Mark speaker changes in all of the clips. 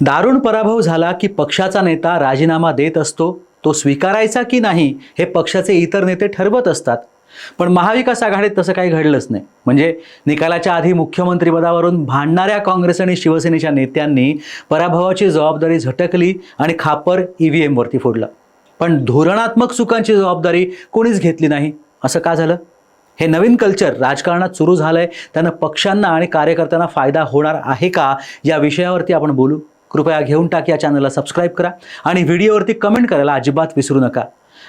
Speaker 1: दारुण पराभव झाला की पक्षाचा नेता राजीनामा देत असतो तो स्वीकारायचा की नाही हे पक्षाचे इतर नेते ठरवत असतात. पण महाविकास आघाडीत तसं काही घडलंच नाही. म्हणजे निकालाच्या आधी मुख्यमंत्रीपदावरून भांडणाऱ्या काँग्रेस आणि शिवसेनेच्या नेत्यांनी पराभवाची जबाबदारी झटकली आणि खापर ई व्ही एमवरती फोडलं. पण धोरणात्मक चुकांची जबाबदारी कोणीच घेतली नाही. असं का झालं? हे नवीन कल्चर राजकारणात सुरू झालंय. त्यानं पक्षांना आणि कार्यकर्त्यांना फायदा होणार आहे का? या विषयावरती आपण बोलू. कृपया घेऊन टाक या चॅनलला सबस्क्राईब करा आणि व्हिडिओवरती कमेंट करायला अजिबात विसरू नका.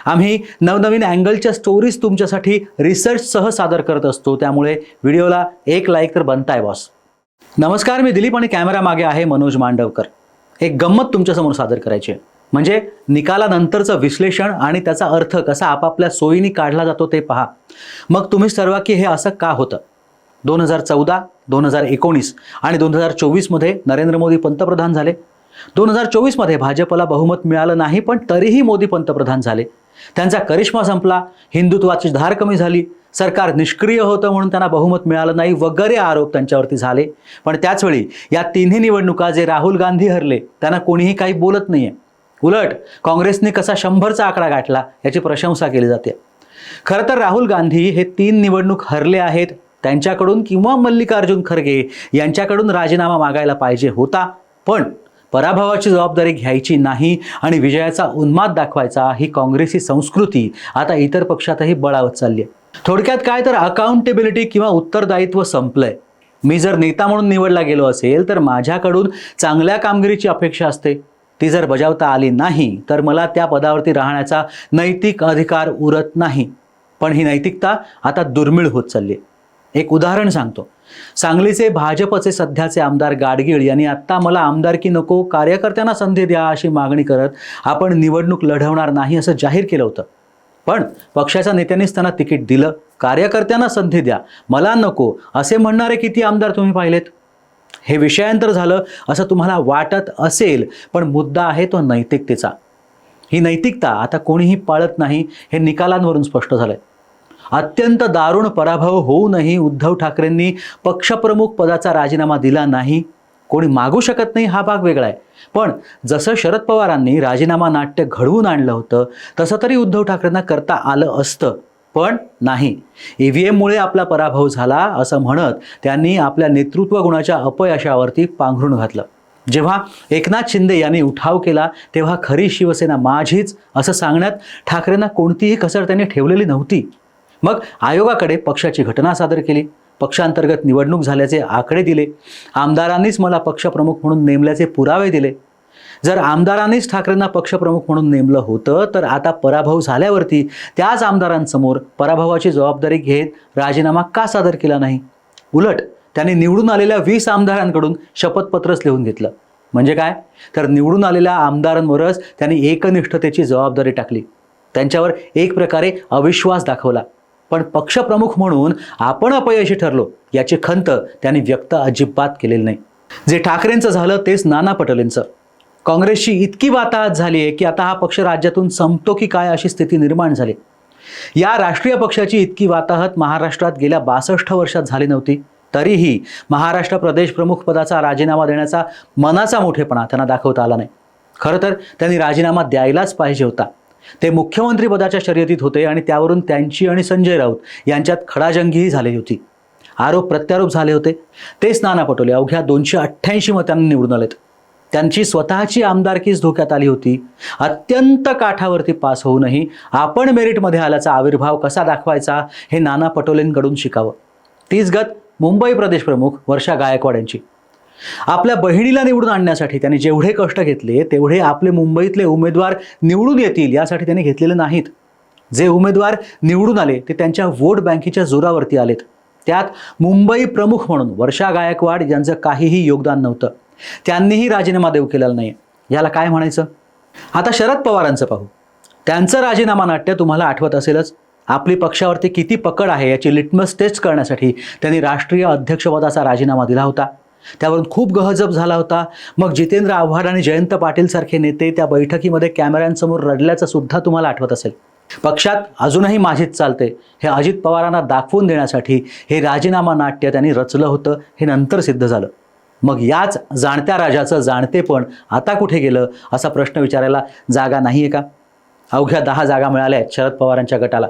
Speaker 1: आम्ही नवनवीन अँगलच्या स्टोरीज तुमच्यासाठी रिसर्चसह सादर करत असतो. त्यामुळे व्हिडिओला एक लाईक तर बनताय बॉस नमस्कार मी दिलीप आणि कॅमेरा मागे आहे मनोज मांडवकर. एक गंमत तुमच्यासमोर सादर करायची आहे. म्हणजे निकालानंतरचं विश्लेषण आणि त्याचा अर्थ कसा आपापल्या सोयीने काढला जातो ते पहा. मग तुम्ही सर्वा की हे असं का होतं? दोन हजार चौदा दोन हजार एकोणीस आणि दोन हजार चोवीसमध्ये नरेंद्र मोदी पंतप्रधान झाले. दोन हजार चोवीसमध्ये भाजपला बहुमत मिळालं नाही पण तरीही मोदी पंतप्रधान झाले. त्यांचा करिश्मा संपला हिंदुत्वाची धार कमी झाली सरकार निष्क्रिय होतं म्हणून त्यांना बहुमत मिळालं नाही वगैरे आरोप त्यांच्यावरती झाले. पण त्याचवेळी या तिन्ही निवडणुका जे राहुल गांधी हरले त्यांना कोणीही काही बोलत नाही आहे उलट काँग्रेसने कसा शंभरचा आकडा गाठला याची प्रशंसा केली जाते. खरं तर राहुल गांधी हे तीन निवडणूक हरले आहेत त्यांच्याकडून किंवा मल्लिकार्जुन खरगे यांच्याकडून राजीनामा मागायला पाहिजे होता. पण पराभवाची जबाबदारी घ्यायची नाही आणि विजयाचा उन्माद दाखवायचा ही काँग्रेसी संस्कृती आता इतर पक्षातही बळावत चालली आहे. थोडक्यात काय तर अकाउंटेबिलिटी किंवा उत्तरदायित्व संपलंय. मी जर नेता म्हणून निवडला गेलो असेल तर माझ्याकडून चांगल्या कामगिरीची अपेक्षा असते. ती जर बजावता आली नाही तर मला त्या पदावरती राहण्याचा नैतिक अधिकार उरत नाही. पण ही नैतिकता आता दुर्मिळ होत चालली आहे. एक उदाहरण सांगतो. सांगलीचे भाजपचे सध्याचे आमदार गाडगीळ यांनी आत्ता मला आमदारकी नको कार्यकर्त्यांना संधी द्या अशी मागणी करत आपण निवडणूक लढवणार नाही असं जाहीर केलं होतं. पण पक्षाच्या नेत्यांनीच त्यांना तिकीट दिलं. कार्यकर्त्यांना संधी द्या. मला नको. असे म्हणणारे किती आमदार तुम्ही पाहिलेत? हे विषयांतर झालं असं तुम्हाला वाटत असेल पण मुद्दा आहे तो नैतिकतेचा. ही नैतिकता आता कोणीही पाळत नाही हे निकालांवरून स्पष्ट झालं आहे अत्यंत दारुण पराभव होऊनही उद्धव ठाकरेंनी पक्षप्रमुख पदाचा राजीनामा दिला नाही. कोणी मागू शकत नाही हा भाग वेगळा आहे. पण जसं शरद पवारांनी राजीनामा नाट्य घडवून आणलं होतं तसं तरी उद्धव ठाकरेंना करता आलं असतं पण नाही. ई व्ही एममुळे आपला पराभव झाला असं म्हणत त्यांनी आपल्या नेतृत्व गुणाच्या अपयशावरती पांघरून घातलं. जेव्हा एकनाथ शिंदे यांनी उठाव केला तेव्हा खरी शिवसेना माझीच असं सांगण्यात ठाकरेंना कोणतीही कसर त्यांनी ठेवलेली नव्हती. मग आयोगाकडे पक्षाची घटना सादर केली. पक्षांतर्गत निवडणूक झाल्याचे आकडे दिले. आमदारांनीच मला पक्षप्रमुख म्हणून नेमल्याचे पुरावे दिले. जर आमदारांनीच ठाकरेंना पक्षप्रमुख म्हणून नेमलं होतं तर आता पराभव झाल्यावरती त्याच आमदारांसमोर पराभवाची जबाबदारी घेत राजीनामा का सादर केला नाही? उलट त्यांनी निवडून आलेल्या वीस आमदारांकडून शपथपत्रच लिहून घेतलं. म्हणजे काय? तर निवडून आलेल्या आमदारांवरच त्यांनी एकनिष्ठतेची जबाबदारी टाकली. त्यांच्यावर एक प्रकारे अविश्वास दाखवला. पण पक्षप्रमुख म्हणून आपण अपयशी ठरलो याची खंत त्यांनी व्यक्त अजिबात केलेली नाही. जे ठाकरेंचं झालं तेच नाना पटोलेंचं. काँग्रेसची इतकी वाताहत झाली आहे की आता हा पक्ष राज्यातून संपतो की काय अशी स्थिती निर्माण झाली. या राष्ट्रीय पक्षाची इतकी वाताहत महाराष्ट्रात गेल्या बासष्ट वर्षात झाली नव्हती. तरीही महाराष्ट्र प्रदेश प्रमुख पदाचा राजीनामा देण्याचा मनाचा मोठेपणा त्यांना दाखवता आला नाही. खरं तर त्यांनी राजीनामा द्यायलाच पाहिजे होता. ते मुख्यमंत्री पदाच्या शर्यतीत होते आणि त्यावरून त्यांची आणि संजय राऊत यांच्यात खडाजंगीही झालेली होती. आरोप प्रत्यारोप झाले होते. तेच नाना पटोले. अवघ्या दोनशे अठ्ठ्याऐंशी मतांनी निवडून आलेत. त्यांची स्वतःची आमदारकीच धोक्यात आली होती. अत्यंत काठावरती पास होऊनही आपण मेरिटमध्ये आल्याचा आविर्भाव कसा दाखवायचा हे नाना पटोलेंकडून शिकावं. तीच गत मुंबई प्रदेश प्रमुख वर्षा गायकवाड यांची. आपल्या बहिणीला निवडून आणण्यासाठी त्यांनी जेवढे कष्ट घेतले तेवढे आपले मुंबईतले उमेदवार निवडून येतील यासाठी त्यांनी घेतलेले नाहीत. जे उमेदवार निवडून आले ते त्यांच्या वोट बँकेच्या जोरावरती आलेत. त्यात मुंबई प्रमुख म्हणून वर्षा गायकवाड यांचं काहीही योगदान नव्हतं. त्यांनीही राजीनामा देऊ केलेला नाही याला काय म्हणायचं? आता शरद पवारांचं पाहू. त्यांचं राजीनामा नाट्य तुम्हाला आठवत असेलच. आपली पक्षावरती किती पकड आहे याची लिटमस टेस्ट करण्यासाठी त्यांनी राष्ट्रीय अध्यक्षपदाचा राजीनामा दिला होता. त्यावरून खूप गहजब झाला होता. मग जितेंद्र आव्हाड आणि जयंत पाटील सारखे नेते त्या बैठकीमध्ये कॅमेऱ्यांसमोर रडल्याचं सुद्धा तुम्हाला आठवत असेल. पक्षात अजूनही माझीच चालते. हे अजित पवारांना दाखवून देण्यासाठी हे राजीनामा नाट्य त्यांनी रचलं होतं हे नंतर सिद्ध झालं. मग याच जाणत्या राजाचं जाणतेपण आता कुठे गेलं असा प्रश्न विचारायला जागा नाही आहे का? अवघ्या दहा जागा मिळाल्या आहेत शरद पवारांच्या गटाला.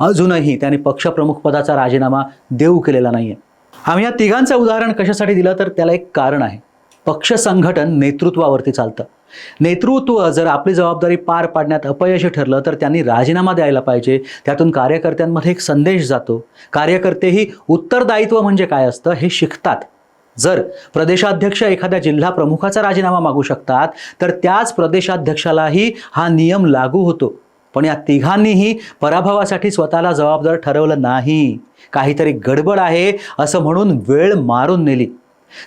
Speaker 1: अजूनही त्यांनी पक्षप्रमुखपदाचा राजीनामा देऊ केलेला नाही आहे आम्ही या तिघांचं उदाहरण कशासाठी दिलं? तर त्याला एक कारण आहे. पक्ष संघटन नेतृत्वावरती चालतं. नेतृत्व जर आपली जबाबदारी पार पाडण्यात अपयशी ठरलं तर त्यांनी राजीनामा द्यायला पाहिजे. त्यातून कार्यकर्त्यांमध्ये एक संदेश जातो. कार्यकर्तेही उत्तरदायित्व म्हणजे काय असतं हे शिकतात. जर प्रदेशाध्यक्ष एखाद्या जिल्हा प्रमुखाचा राजीनामा मागू शकतात तर त्याच प्रदेशाध्यक्षालाही हा नियम लागू होतो. पण या तिघांनीही पराभवासाठी स्वतःला जबाबदार ठरवलं नाही. काहीतरी गडबड आहे असं म्हणून वेळ मारून नेली.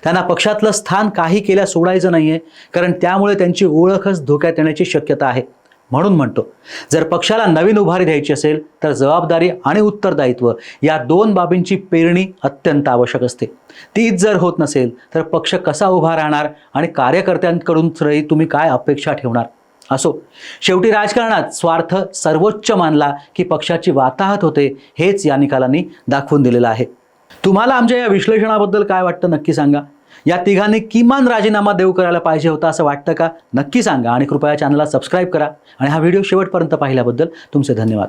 Speaker 1: त्यांना पक्षातलं स्थान काही केल्या सोडायचं नाही आहे कारण त्यामुळे त्यांची ओळखच धोक्यात येण्याची शक्यता आहे. म्हणून म्हणतो जर पक्षाला नवीन उभारी द्यायची असेल तर जबाबदारी आणि उत्तरदायित्व या दोन बाबींची पेरणी अत्यंत आवश्यक असते. तीच जर होत नसेल तर पक्ष कसा उभा राहणार आणि कार्यकर्त्यांकडून तुम्ही काय अपेक्षा ठेवणार? असो. शेवटी राजकारणात स्वार्थ सर्वोच्च मानला की पक्षाची वाताहत होते हेच या निकालांनी दाखवून दिलेलं आहे. तुम्हाला आमच्या या विश्लेषणाबद्दल काय वाटतं नक्की सांगा. या तिघांनी किमान राजीनामा देऊ करायला पाहिजे होता असं वाटतं का? नक्की सांगा आणि कृपया चॅनलला सबस्क्राईब करा. आणि हा व्हिडिओ शेवटपर्यंत पाहिल्याबद्दल तुमचे धन्यवाद.